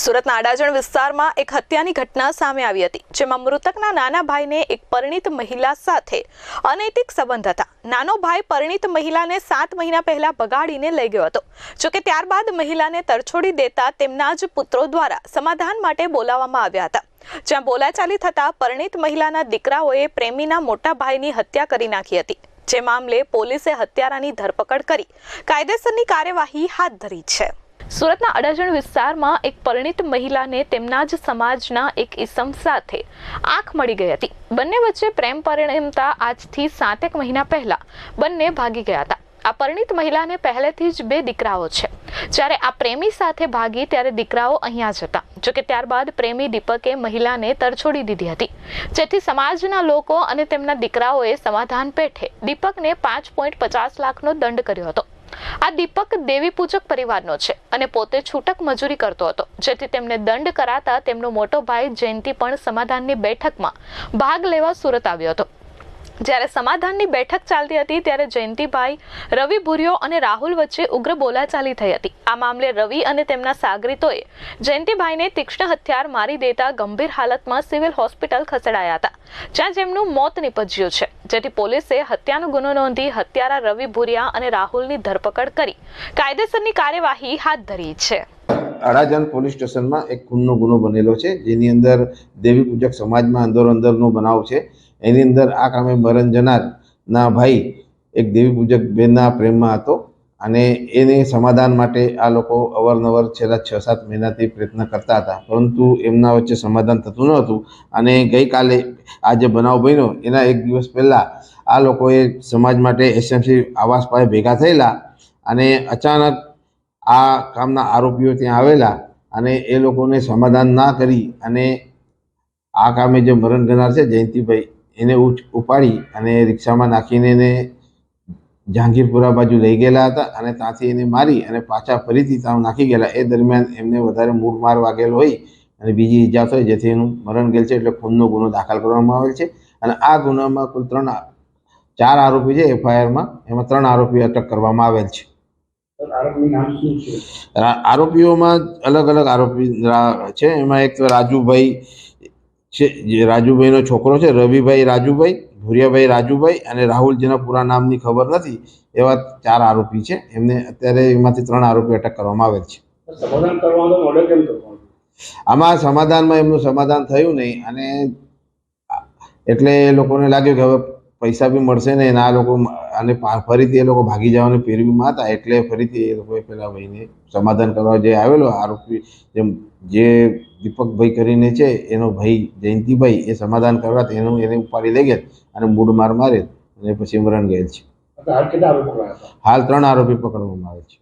સુરતના અડાજણ વિસ્તારમાં એક હત્યાની ઘટના સામે આવી હતી, જેમાં મૃતકના નાના ભાઈને એક પરિણીત મહિલા સાથે અનૈતિક સંબંધ હતા. નાનો ભાઈ પરિણીત મહિલાને સાત મહિના પહેલા ભગાડીને લઈ ગયો હતો. જોકે ત્યારબાદ મહિલાને તરછોડી દેતા તેમના જ પુત્રો દ્વારા સમાધાન માટે બોલાવવામાં આવ્યા હતા. જ્યાં બોલાચાલી થતા પરિણીત મહિલાના દીકરાઓએ પ્રેમીના મોટા ભાઈની હત્યા કરી નાખી હતી. જે મામલે પોલીસે હત્યારાની ધરપકડ કરી કાયદેસરની કાર્યવાહી હાથ ધરી છે. સુરતના અડાજણ વિસ્તારમાં એક પરિણીત મહિલાને તેમના જ સમાજના એક ઈસમ સાથે આંખ મળી ગઈ હતી. બંને વચ્ચે પ્રેમ પરિણમતા આજથી સાતેક મહિના પહેલા બંને ભાગી ગયા હતા. આ પરિણીત મહિલાને પહેલેથી જ બે દીકરાઓ છે. જ્યારે આ પ્રેમી સાથે ભાગી ત્યારે દીકરાઓ અહીંયા જ હતા. જોકે ત્યારબાદ પ્રેમી દીપકે મહિલાને તરછોડી દીધી હતી. જેથી સમાજના લોકો અને તેમના દીકરાઓએ સમાધાન પેઠે દીપકને પાંચ પોઈન્ટ પચાસ લાખનો દંડ કર્યો હતો. આ દીપક દેવી પૂજક પરિવારનો છે અને પોતે છૂટક મજૂરી કરતો હતો. જેથી તેમને દંડ કરાતા તેમનો મોટો ભાઈ જયંતિ પણ સમાધાનની બેઠકમાં ભાગ લેવા સુરત આવ્યો હતો. જ્યારે સમાધાનની બેઠક ચાલતી હતી ત્યારે જયંતિભાઈ, રવિ ભુરિયો અને રાહુલ વચ્ચે ઉગ્ર બોલાચાલી થઈ હતી. આ મામલે રવિ અને તેમના સાગરીતોએ જયંતિભાઈને તીક્ષ્ણ હથિયાર મારી દેતા ગંભીર હાલતમાં સિવિલ હોસ્પિટલ ખસેડાયા હતા, જ્યાં જેમનું મોત નિપજ્યું છે. જેથી પોલીસે હત્યાનો ગુનો નોંધી હત્યારા રવિ ભુરિયા અને રાહુલની ધરપકડ કરી. કાયદેસરની કાર્યવાહી હાથ ધરી છે. અડાજણ પોલીસ સ્ટેશનમાં એક ખૂનનો ગુનો બનેલો છે, જેની અંદર દેવી પૂજક સમાજમાં અંદરો અંદરનો બનાવ છે. એની અંદર આ કામે મરણ જનારના ભાઈ એક દેવી પૂજક બેનના પ્રેમમાં હતો અને એને સમાધાન માટે આ લોકો અવારનવાર છેલ્લા છ સાત મહિનાથી પ્રયત્ન કરતા હતા. પરંતુ એમના વચ્ચે સમાધાન થતું ન હતું અને ગઈકાલે આ જે બનાવ બન્યો, એના એક દિવસ પહેલાં આ લોકોએ સમાજ માટે એસએમસી આવાસ પાસે ભેગા થયેલા અને અચાનક આ કામના આરોપીઓ ત્યાં આવેલા અને એ લોકોને સમાધાન ના કરી અને આ કામે જે મરણ ગનાર છે જયંતિભાઈ એને ઉપાડી અને રિક્ષામાં નાખીને એને જહાંગીરપુરા બાજુ લઈ ગયેલા હતા અને ત્યાંથી એને મારી અને પાછા ફરીથી ત્યાં નાખી ગયેલા. એ દરમિયાન એમને વધારે મૂળ માર વાગેલો હોય અને બીજી ઈજા થઈ જેથી એનું મરણ ગયેલ છે એટલે ખૂનનો ગુનો દાખલ કરવામાં આવેલ છે. અને આ ગુનામાં કુલ ત્રણ ચાર આરોપી છે એફઆઈઆરમાં. એમાં ત્રણ આરોપી અટક કરવામાં આવેલ છે. આરોપીઓમાં અલગ અલગ આરોપી છે. એમાં એક તો રાજુભાઈ છે જે રાજુભાઈનો છોકરો છે રવિભાઈ રાજુભાઈ ભૂરિયાભાઈ રાજુભાઈ અને રાહુલ જેના પૂરા નામની ખબર નથી એવા ચાર આરોપી છે. એમને અત્યારે એમાંથી ત્રણ આરોપી અટક કરવામાં આવેલ છે. સમાધાન કરવાનો ઓર્ડર કેમ કરવાનો? આમાં સમાધાનમાં એમનું સમાધાન થયું નહીં અને એટલે એ લોકોને લાગ્યું કે હવે પૈસા બી મળશે ને એના આ લોકો અને ફરીથી એ લોકો ભાગી જવાની પેરવીમાં હતા એટલે ફરીથી એ લોકોએ પેલા ભાઈને સમાધાન કરવા જે આવેલો આરોપી જેમ જે દીપકભાઈ કરીને છે એનો ભાઈ જયંતિભાઈ એ સમાધાન કરવા એનું એને ઉપાડી લઈ ગયા અને મૂડ માર મારે અને પછી મરણ ગયેલ છે. હાલ કેટલા આરોપી પકડાયા હતા? હાલ ત્રણ આરોપી પકડવામાં આવે છે.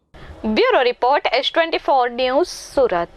Bureau report S twenty four news Surat.